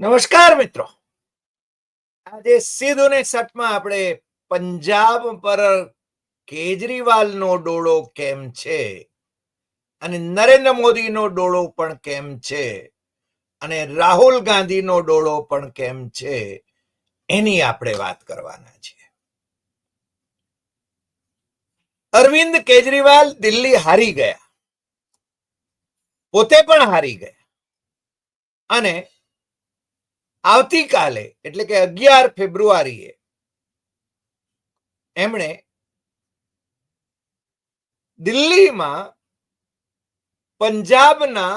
નમસ્કાર મિત્રો. આજે સીધું ને સટમાં આપણે પંજાબ પર કેજરીવાલનો ડોળો કેમ છે? અને નરેન્દ્ર મોદીનો ડોળો પણ કેમ છે? અને રાહુલ ગાંધીનો ડોળો પણ કેમ છે? એની આપણે વાત કરવાના છીએ. અરવિંદ કેજરીવાલ દિલ્હી હારી ગયા. પોતે પણ હારી ગયા. અને આવતીકાલે, એટલે કે અગિયાર ફેબ્રુઆરીએ, એમણે દિલ્હીમાં પંજાબના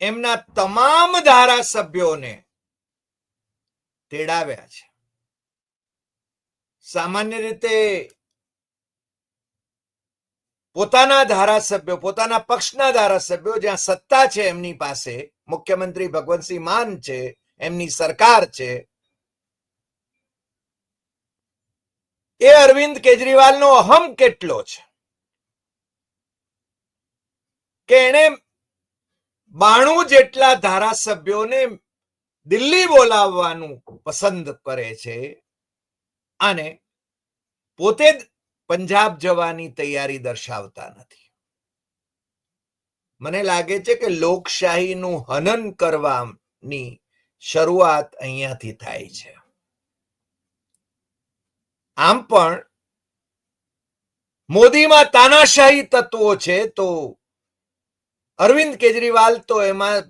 એમના તમામ ધારાસભ્યોને તેડાવ્યા છે. સામાન્ય રીતે પોતાના ધારાસભ્યો, પોતાના પક્ષના ધારાસભ્યો જ્યાં સત્તા છે એમની પાસે, મુખ્યમંત્રી ભગવંતસિંહ માન છે એમની સરકાર છે. એ અરવિંદ કેજરીવાલનો અહમ કેટલો છે? કે એણે બાણું જેટલા ધારાસભ્યોને દિલ્હી બોલાવવાનું પસંદ કરે છે અને પોતે જ પંજાબ જવાની તૈયારી દર્શાવતા નથી. મને લાગે છે કે લોકશાહીનું હનન કરવાની શરૂઆત અહીંયાથી થાય છે. આમ પણ મોદીમાં તાનાશાહી તત્વો છે તો અરવિંદ કેજરીવાલ તો એમાં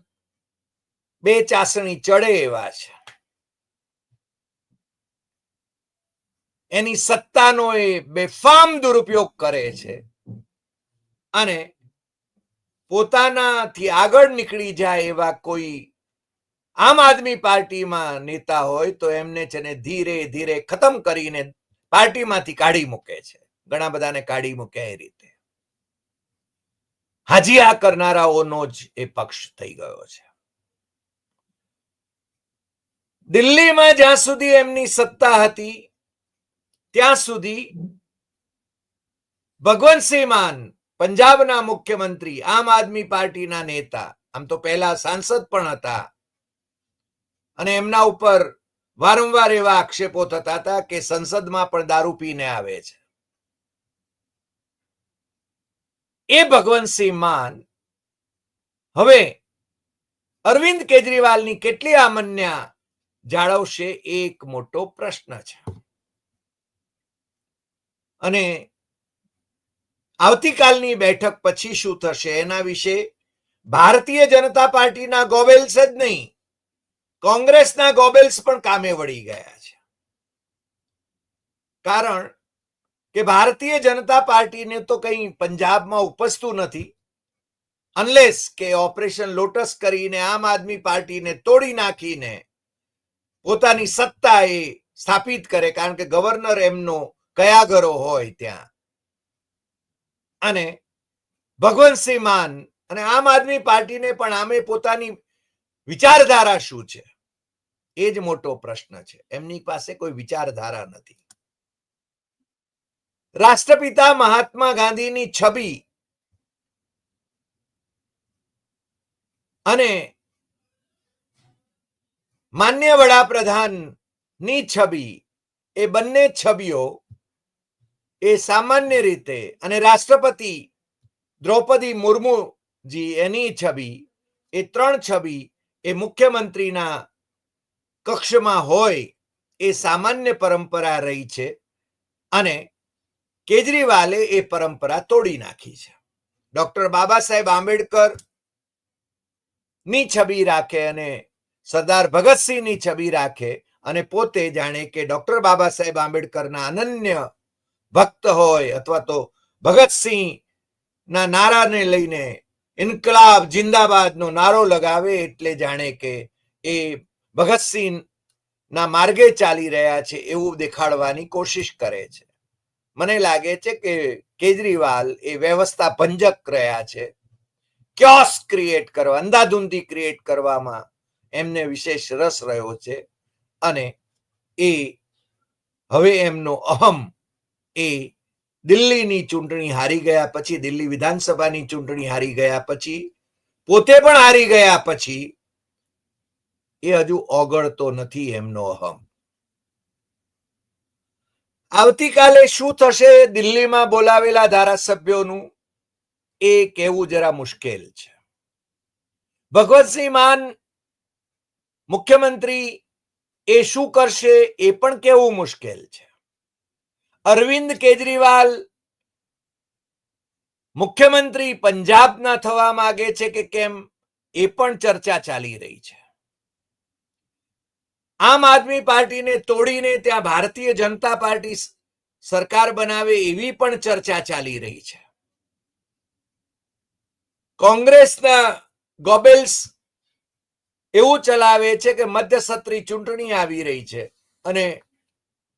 બે ચાસણી ચડે એવા છે. એની સત્તાનો એ બેફામ દુરુપયોગ કરે છે અને પોતાનાથી આગળ નીકળી જાય એવા કોઈ આમ આદમી પાર્ટીમાં નેતા હોય તો એમને છે ને ધીરે ધીરે ખતમ કરીને પાર્ટીમાંથી કાઢી મૂકે છે. ઘણા બધાને કાઢી મૂકે એ રીતે. હાજી આ કરનારાઓનો જ એ પક્ષ થઈ ગયો છે. દિલ્હીમાં જ્યાં સુધી એમની સત્તા હતી, ત્યાં સુધી ભગવંતસિંહ માન પંજાબના મુખ્યમંત્રી, આમ આદમી પાર્ટીના નેતા, આમ તો પહેલા સાંસદ પણ હતા અને એમના ઉપર વારંવાર એવા આક્ષેપો થતા હતા કે સંસદમાં પણ દારૂ પીને આવે છે. એ ભગવંતસિંહ માન, હવે અરવિંદ કેજરીવાલની કેટલી આમન્યા જાળવશે એક મોટો પ્રશ્ન છે. અને આવતીકાલની બેઠક પછી શું થશે એના વિશે ભારતીય જનતા પાર્ટીના ગોવેલ્સ જ નહીં કોંગ્રેસના ગોબેલ્સ પણ કામે વળી ગયા છે. કારણ કે ભારતીય જનતા પાર્ટીને તો કંઈ પંજાબમાં ઉપસતું નથી. અનલેસ કે ઓપરેશન લોટસ કરીને આમ આદમી પાર્ટીને તોડી નાખીને પોતાની સત્તા એ સ્થાપિત કરે, કારણ કે ગવર્નર એમનો કયાગરો હોય ત્યાં. અને ભગવંતસિંહ માન અને આમ આદમી પાર્ટીને પણ આમે પોતાની વિચારધારા શું છે? એ જ મોટો પ્રશ્ન છે. એમની પાસે કોઈ વિચારધારા નથી. રાષ્ટ્રપિતા મહાત્મા ગાંધીની છબી અને માન્ય વડાપ્રધાનની છબી, એ બંને છબીઓ એ સામાન્ય રીતે અને રાષ્ટ્રપતિ દ્રૌપદી મુર્મુજી એની છબી, એ ત્રણ છબી એ મુખ્યમંત્રીના કક્ષમાં હોય એ સામાન્ય પરંપરા રહી છે અને કેજરીવાલે એ પરંપરા તોડી નાખી છે. ડોક્ટર બાબા સાહેબ આંબેડકરની છબી રાખે અને સરદાર ભગતસિંહની છબી રાખે અને પોતે જાણે કે ડોક્ટર બાબા સાહેબ આંબેડકરના અનન્ય ભક્ત હોય અથવા તો ભગતસિંહ ના નારાને લઈને ઇન્કલાબ જિંદાબાદ નો નારો લગાવે એટલે જાણે કે એ ભગતસિંહ ના માર્ગે ચાલી રહ્યા છે એવું દેખાડવાની કોશિશ કરે છે. મને લાગે છે કે કેજરીવાલ એ વ્યવસ્થા ભંજક રહ્યા છે. ક્યોસ ક્રિએટ કરવા, અંધાધૂંધી ક્રિએટ કરવામાં એમને વિશેષ રસ રહ્યો છે અને એ હવે એમનો અહમ એ દિલ્હીની ચૂંટણી હારી ગયા પછી, દિલ્હી વિધાનસભાની ચૂંટણી હારી ગયા પછી, પોતે પણ હારી ગયા પછી એ હજુ ઓગળતો નથી એમનો અહમ. આવતીકાલે શું થશે દિલ્હીમાં બોલાવેલા ધારાસભ્યોનું? એ કહેવું જરા મુશ્કેલ છે. ભગવતસિંહ માન, મુખ્યમંત્રી, એ શું કરશે એ પણ કહેવું મુશ્કેલ છે. અરવિંદ કેજરીવાલ, મુખ્યમંત્રી પંજાબના થવા માંગે છે કે કેમ, એ પણ ચર્ચા ચાલી રહી છે. આમ આદમી પાર્ટીને તોડીને ત્યાં ભારતીય જનતા પાર્ટી સરકાર બનાવે એવી પણ ચર્ચા ચાલી રહી છે. કોંગ્રેસના ગોબેલ્સ એવું ચલાવે છે કે મધ્યસત્રી ચૂંટણી આવી રહી છે અને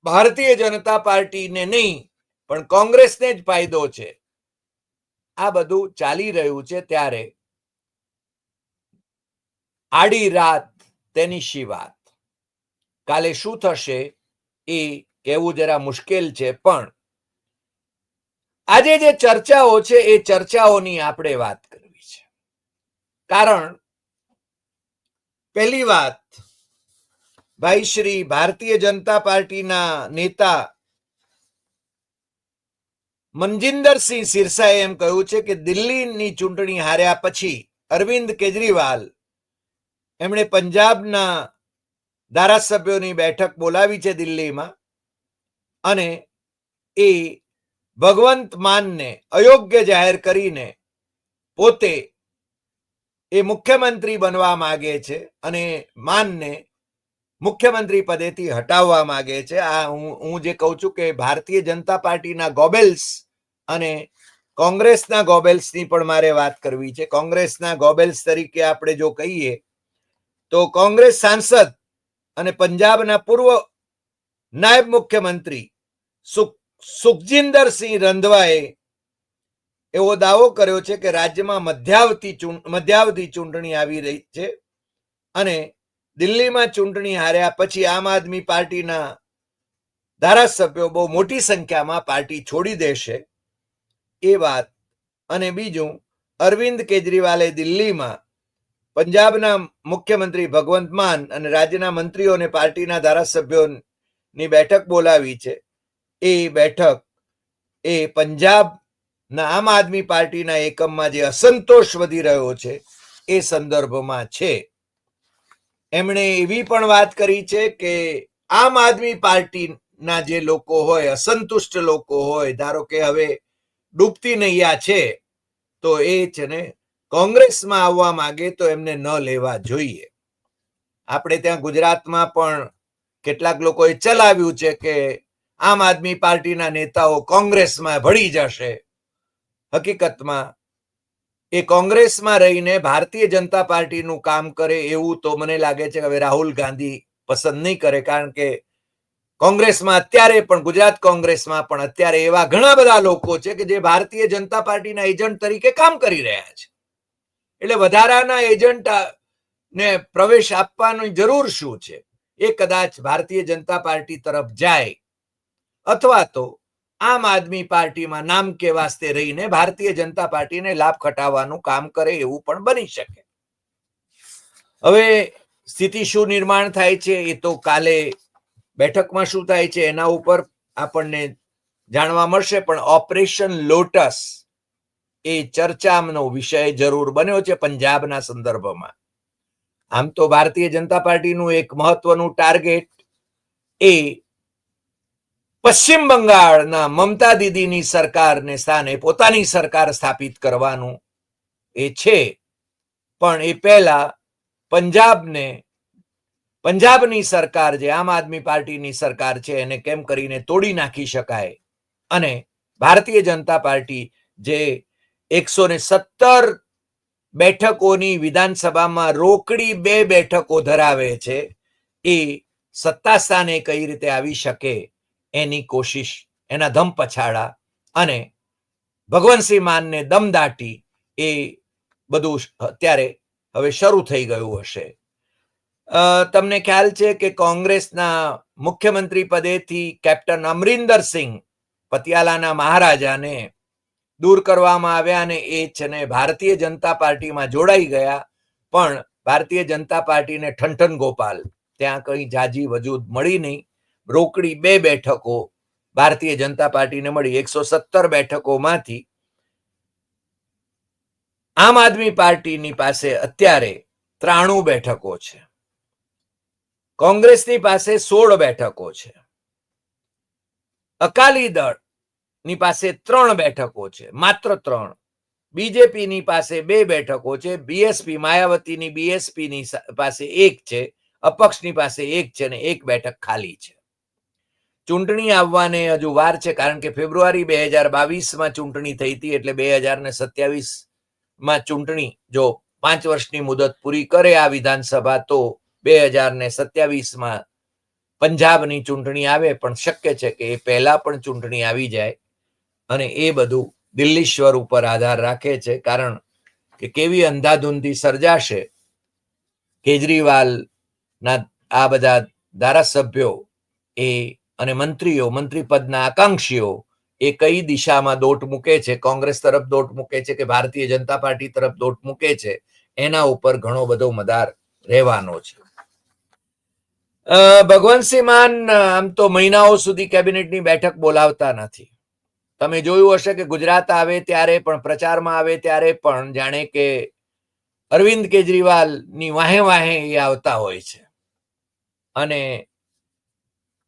ભારતીય જનતા પાર્ટીને નહીં, પણ કોંગ્રેસને જ ફાયદો છે. આ બધું ચાલી રહ્યું છે ત્યારે આડી રાત તેની શી વાત? કાલે શું થશે એ કહેવું જરા મુશ્કેલ છે, પણ આજે જે ચર્ચાઓ છે, એ ચર્ચાઓની આપણે વાત કરવી છે. કારણ પહેલી વાત, ભાઈ શ્રી ભારતીય જનતા પાર્ટીના નેતા મનજિંદરસિંહ સિરસાએ એમ કહ્યું છે કે દિલ્હીની ચૂંટણી હાર્યા પછી અરવિંદ કેજરીવાલ એમણે પંજાબના ધારાસભ્યોની બેઠક બોલાવી છે દિલ્હીમાં અને એ ભગવંત માનને અયોગ્ય જાહેર કરીને પોતે એ મુખ્યમંત્રી બનવા માંગે છે અને માનને મુખ્યમંત્રી પદેથી હટાવવા માંગે છે. આ હું હું જે કહું છું કે ભારતીય જનતા પાર્ટીના ગોબેલ્સ અને કોંગ્રેસના ગોબેલ્સની પણ મારે વાત કરવી છે. કોંગ્રેસના ગોબેલ્સ તરીકે આપણે જો કહીએ તો કોંગ્રેસ સાંસદ અને પંજાબના પૂર્વ નાયબ મુખ્યમંત્રી સુખ, સુખજિંદરસિંહ રંધવાએ એવો દાવો કર્યો છે કે રાજ્યમાં મધ્યાવધિ મધ્યાવધિ ચૂંટણી આવી રહી છે અને દિલ્હીમાં ચૂંટણી હાર્યા પછી આમ આદમી પાર્ટીના ધારાસભ્યો બહુ મોટી સંખ્યામાં પાર્ટી છોડી દેશે એ વાત અને બીજું અરવિંદ કેજરીવાલે દિલ્હીમાં પંજાબના મુખ્યમંત્રી ભગવંત માન અને રાજ્યના મંત્રીઓ અને પાર્ટીના ધારાસભ્યોની બેઠક બોલાવી છે. એ બેઠક એ પંજાબના આમ આદમી પાર્ટીના એકમમાં જે અસંતોષ વધી રહ્યો છે એ સંદર્ભમાં છે. એમણે એવી પણ વાત કરી છે કે આમ આદમી પાર્ટીના જે લોકો હોય, અસંતુષ્ટ લોકો હોય, ધારો કે હવે ડૂબતી નૈયા છે, તો એ છે ને કોંગ્રેસમાં આવવા માંગે તો એમને ન લેવા જોઈએ. આપણે ત્યાં ગુજરાતમાં પણ કેટલાક લોકોએ ચલાવ્યું છે કે આમ આદમી પાર્ટીના નેતાઓ કોંગ્રેસમાં ભળી જશે. હકીકતમાં એ કોંગ્રેસમાં રહીને ભારતીય જનતા પાર્ટીનું કામ કરે એવું તો મને લાગે છે કે હવે રાહુલ ગાંધી પસંદ નહીં કરે, કારણ કે કોંગ્રેસમાં અત્યારે પણ, ગુજરાત કોંગ્રેસમાં પણ અત્યારે એવા ઘણા બધા લોકો છે કે જે ભારતીય જનતા પાર્ટીના એજન્ટ તરીકે કામ કરી રહ્યા છે. એટલે વધારાના એજન્ટ ને પ્રવેશ આપવાની જરૂર શું છે? એ કદાચ ભારતીય જનતા પાર્ટી તરફ જાય. અથવા તો આમ આદમી પાર્ટીમાં નામ કે વાસ્તે રહીને ભારતીય જનતા પાર્ટીને લાભ ખટાવવાનું કામ કરે એવું પણ બની શકે. હવે સ્થિતિ શું નિર્માણ થાય છે? એ તો કાલે બેઠકમાં શું થાય છે? એના ઉપર આપણને જાણવા મળશે, પણ ઓપરેશન લોટસ એ ચર્ચાનો વિષય જરૂર બન્યો છે પંજાબના સંદર્ભમાં. આમ તો ભારતીય જનતા પાર્ટીનું એક મહત્વનું ટાર્ગેટ એ પશ્ચિમ બંગાળના મમતા દીદીની સરકારને સ્થાને પોતાની સરકાર સ્થાપિત કરવાનું એ છે. પણ એ પહેલા પંજાબને, પંજાબની સરકાર જે આમ આદમી પાર્ટીની સરકાર છે એને કેમ કરીને તોડી નાખી શકાય? અને ભારતીય જનતા પાર્ટી જે એકસો ને સત્તર બેઠકોની વિધાનસભામાં રોકડી બે બેઠકો ધરાવે છે. એ સત્તા સ્થાને કઈ રીતે આવી શકે એની કોશિશ, એના ધમ પછાડા અને ભગવંતસિંહ માનને દમ દાટી એ બધું અત્યારે હવે શરૂ થઈ ગયું હશે. તમને ખ્યાલ છે કે કોંગ્રેસના મુખ્યમંત્રી પદેથી કેપ્ટન અમરિંદર સિંહ પતિયાલાના મહારાજાને દૂર કરવામાં આવ્યા અને એ છે ને ભારતીય જનતા પાર્ટીમાં જોડાઈ ગયા. પણ ભારતીય જનતા પાર્ટીને ઠંઠન ગોપાલ, ત્યાં કઈ જાજી વજૂદ મળી નહીં. રોકડી બે બેઠકો ભારતીય જનતા પાર્ટીને મળી, એકસો સત્તર બેઠકોમાંથી. આમ આદમી પાર્ટીની પાસે અત્યારે ત્રાણું બેઠકો છે. કોંગ્રેસની પાસે સોળ બેઠકો છે. અકાલી દળ ની પાસે ત્રણ બેઠકો છે, માત્ર ત્રણ. બીજેપી ની પાસે બે બેઠકો છે બીએસપી માયાવતીની બીએસપી ની પાસે એક છે, અપક્ષની પાસે એક છે ને એક બેઠક ખાલી છે. ચૂંટણી આવવાને હજુ વાર છે, કારણ કે ફેબ્રુઆરી બે હજાર બાવીસમાં ચૂંટણી થઈ હતી, એટલે બે હજાર ને સત્યાવીસમાં ચૂંટણી, જો પાંચ વર્ષની મુદત પૂરી કરે આ વિધાનસભા, તો બે હજાર ને સત્યાવીસમાં પંજાબની ચૂંટણી આવે, પણ શક્ય છે કે એ પહેલા પણ ચૂંટણી આવી જાય. અને એ બધું દિલ્હીશ્વર ઉપર આધાર રાખે છે. કારણ કે કેવી અંધાધૂંધી સર્જાશે? કેજરીવાલના આ બધા ધારાસભ્યો એ અને મંત્રીઓ મંત્રી પદના આકાંક્ષીઓ એ કઈ દિશામાં દોટ મૂકે છે? કોંગ્રેસ તરફ દોટ મૂકે છે કે ભારતીય જનતા પાર્ટી તરફ દોટ મૂકે છે? એના ઉપર ઘણો બધો મદાર રહેવાનો છે. ભગવંતસિંહ માન, આમ તો મહિનાઓ સુધી કેબિનેટની બેઠક બોલાવતા નથી. તમે જોયું હશે કે ગુજરાત આવે ત્યારે પણ, પ્રચારમાં આવે ત્યારે પણ જાણે કે અરવિંદ કેજરીવાલની વાહે વાહે એ આવતા હોય છે. અને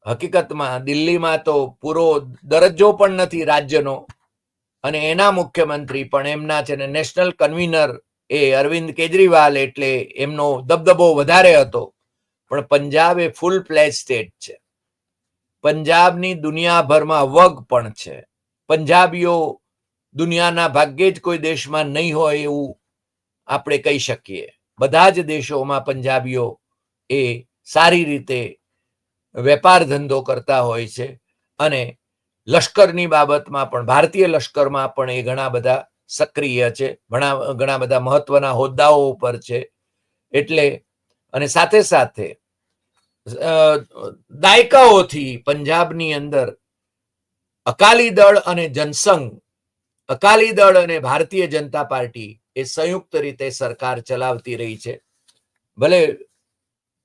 હકીકતમાં દિલ્હીમાં તો પૂરો દરજ્જો પણ નથી રાજ્યનો. અને એના મુખ્યમંત્રી પણ એમના છે ને નેશનલ કન્વીનર એ અરવિંદ કેજરીવાલ એટલે એમનો દબદબો વધારે હતો. પણ પંજાબ એ ફૂલ પ્લેજ સ્ટેટ છે. પંજાબની દુનિયાભરમાં વગ પણ છે. પંજાબીઓ દુનિયાના ભાગ્યે જ કોઈ દેશમાં નહીં હોય એવું આપણે કહી શકીએ. બધા જ દેશોમાં પંજાબીઓ એ સારી રીતે વેપાર ધંધો કરતા હોય છે અને લશ્કરની બાબતમાં પણ, ભારતીય લશ્કરમાં પણ એ ઘણા બધા સક્રિય છે ઘણા ઘણા બધા મહત્વના હોદ્દાઓ ઉપર છે. એટલે અને સાથે સાથે દાયકાઓથી પંજાબની અંદર અકાલી દળ અને જનસંઘ, અકાલી દળ અને ભારતીય જનતા પાર્ટી એ સંયુક્ત રીતે સરકાર ચલાવતી રહી છે. ભલે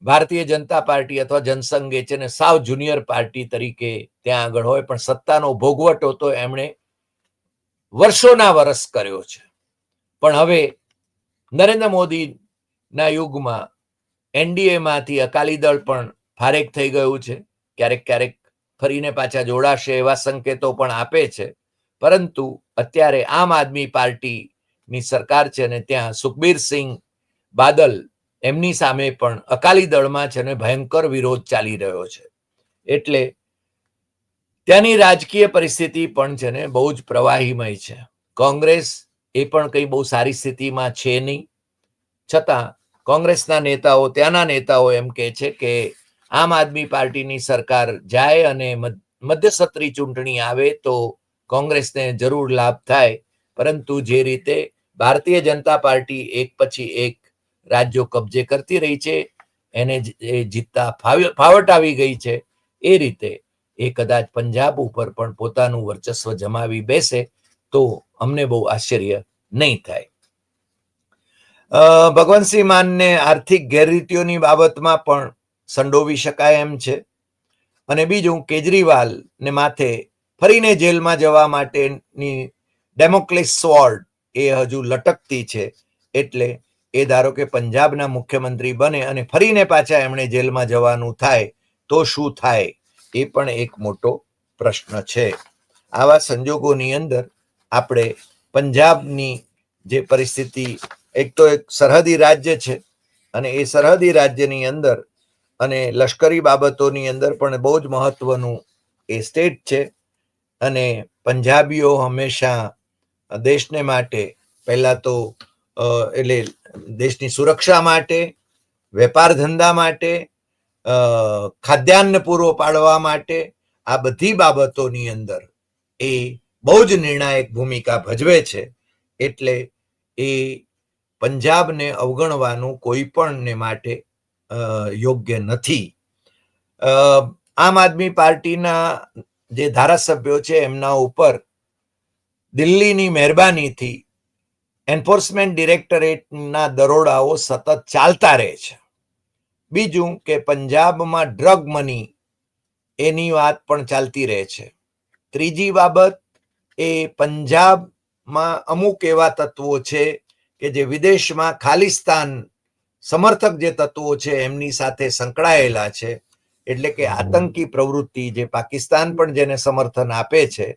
ભારતીય જનતા પાર્ટી અથવા જનસંઘ એ છે ને સાવ જુનિયર પાર્ટી તરીકે ત્યાં આગળ હોય, પણ સત્તાનો ભોગવટો તો એમણે વર્ષોના વર્ષ કર્યો છે. પણ હવે નરેન્દ્ર મોદીના યુગમાં એનડીએ માંથી અકાલી દળ પણ ફારેક થઈ ગયું છે. ક્યારેક ક્યારેક ફરીને પાછા જોડાશે એવા સંકેતો પણ આપે છે. પરંતુ અત્યારે આમ આદમી પાર્ટીની સરકાર છે અને ત્યાં સુખબીરસિંહ બાદલ એમની સામે પણ અકાલી દળમાં છે ને ભયંકર વિરોધ ચાલી રહ્યો છે. એટલે ત્યાંની રાજકીય પરિસ્થિતિ પણ છે ને બહુ જ પ્રવાહીમય છે. કોંગ્રેસ એ પણ કઈ બહુ સારી સ્થિતિમાં છે નહીં. છતાં કોંગ્રેસના નેતાઓ, ત્યાંના નેતાઓ એમ કહે છે કે આમ આદમી પાર્ટીની સરકાર જાય અને મધ્યસત્રી ચૂંટણી આવે તો કોંગ્રેસને જરૂર લાભ થાય. પરંતુ જે રીતે ભારતીય જનતા પાર્ટી એક પછી એક રાજ્યો કબજે કરતી રહી છે, એને એ જીતતા ફાવ- ફાવટ આવી ગઈ છે, એ રીતે એ કદાચ પંજાબ ઉપર પણ પોતાનું વર્ચસ્વ જમાવી બેસે તો અમને બહુ આશ્ચર્ય નહીં થાય. ભગવંતસિંહ માનને આર્થિક ગેરરીતિઓની બાબતમાં પણ સંડોવી શકાય એમ છે. અને બીજું કેજરીવાલ ને માથે ફરીને જેલમાં જવા માટેની ડેમોક્લેસ સ્વોર્ડ એ હજુ લટકતી છે. એટલે એ ધારો કે પંજાબના મુખ્યમંત્રી બને અને ફરીને પાછા એમણે જેલમાં જવાનું થાય, તો શું થાય? એ પણ એક મોટો પ્રશ્ન છે. આવા સંજોગોની અંદર આપણે પંજાબની જે પરિસ્થિતિ, એક તો એક સરહદી રાજ્ય છે અને એ સરહદી રાજ્યની અંદર અને લશ્કરી બાબતોની અંદર પણ બહુ જ મહત્વનું એ સ્ટેટ છે. અને પંજાબીઓ હંમેશા દેશને માટે પહેલા તો એટલે દેશની સુરક્ષા માટે, વેપાર ધંધા માટે ખાદ્યાન્ન પૂરો પાડવા માટે આ બધી બાબતોની અંદર એ બહુ જ નિર્ણાયક ભૂમિકા ભજવે છે. એટલે એ પંજાબને અવગણવાનું કોઈ પણને માટે યોગ્ય નથી. આમ આદમી પાર્ટીના જે ધારાસભ્યો છે, એમના ઉપર દિલ્હીની મહેરબાનીથી એન્ફોર્સમેન્ટ ડિરેક્ટરેટના દરોડાઓ સતત ચાલતા રહે છે. બીજું કે પંજાબમાં ડ્રગ મની એની વાત પણ ચાલતી રહે છે. ત્રીજી બાબત એ પંજાબમાં અમુક એવા તત્વો છે કે જે વિદેશમાં ખાલિસ્તાન સમર્થક જે તત્વો છે એમની સાથે સંકળાયેલા છે એટલે કે આતંકી પ્રવૃત્તિ જે પાકિસ્તાન પણ જેને સમર્થન આપે છે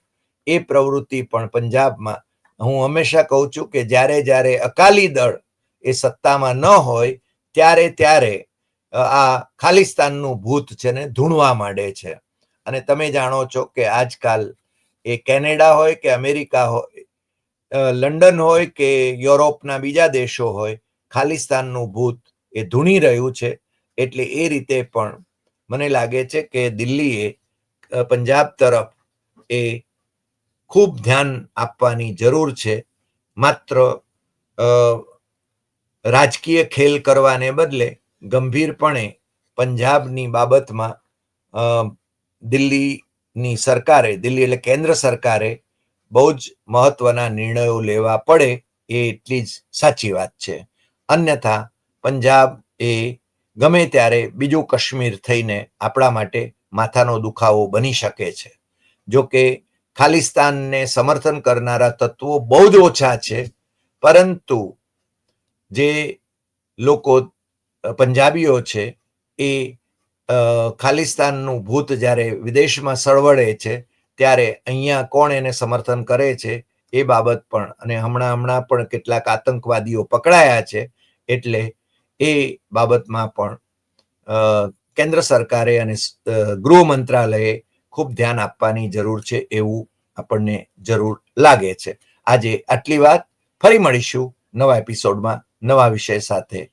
એ પ્રવૃત્તિ પણ પંજાબમાં. હું હંમેશા કહું છું કે જ્યારે જ્યારે અકાલી દળ એ સત્તામાં ન હોય ત્યારે ત્યારે આ ખાલિસ્તાનનું ભૂત છે ને ધૂણવા માંડે છે. અને તમે જાણો છો કે આજકાલ એ કેનેડા હોય કે અમેરિકા હોય લંડન હોય કે યુરોપના બીજા દેશો હોય ખાલિસ્તાનનું ભૂત એ ધૂણી રહ્યું છે એટલે એ રીતે પણ મને લાગે છે કે દિલ્હીએ પંજાબ તરફ એ ખૂબ ધ્યાન આપવાની જરૂર છે. માત્ર રાજકીય ખેલ કરવાને બદલે ગંભીરપણે પંજાબની બાબતમાં દિલ્હીની સરકારે, દિલ્હી એટલે કેન્દ્ર સરકારે બહુ જ મહત્વના નિર્ણયો લેવા પડે એ એટલી જ સાચી વાત છે. અન્યથા પંજાબ એ ગમે ત્યારે બીજું કાશ્મીર થઈને આપણા માટે માથાનો દુખાવો બની શકે છે. જો કે ખાલિસ્તાનને સમર્થન કરનારા તત્વો બહુ જ ઓછા છે, પરંતુ જે લોકો પંજાબીઓ છે એ ખાલિસ્તાનનું ભૂત જ્યારે વિદેશમાં સળવળે છે, ત્યારે અહીંયા કોણ એને સમર્થન કરે છે? એ બાબત પણ અને હમણાં હમણાં પણ કેટલાક આતંકવાદીઓ પકડાયા છે એટલે એ બાબતમાં પણ કેન્દ્ર સરકારે અને ગૃહ મંત્રાલયે ખૂબ ધ્યાન આપવાની જરૂર છે એવું આપણને જરૂર લાગે છે. આજે આટલી વાત. ફરી મળીશું નવા એપિસોડમાં નવા વિષય સાથે.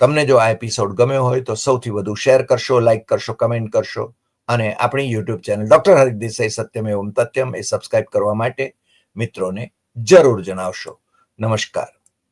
તમને જો આ એપિસોડ ગમ્યો હોય તો સૌથી વધુ શેર કરશો, લાઈક કરશો, કમેન્ટ કરશો અને આપણી YouTube channel doctor Harik Desai Satyam એવમ તથ્યમ એ સબસ્ક્રાઇબ કરવા માટે મિત્રોને જરૂર જણાવશો. નમસ્કાર.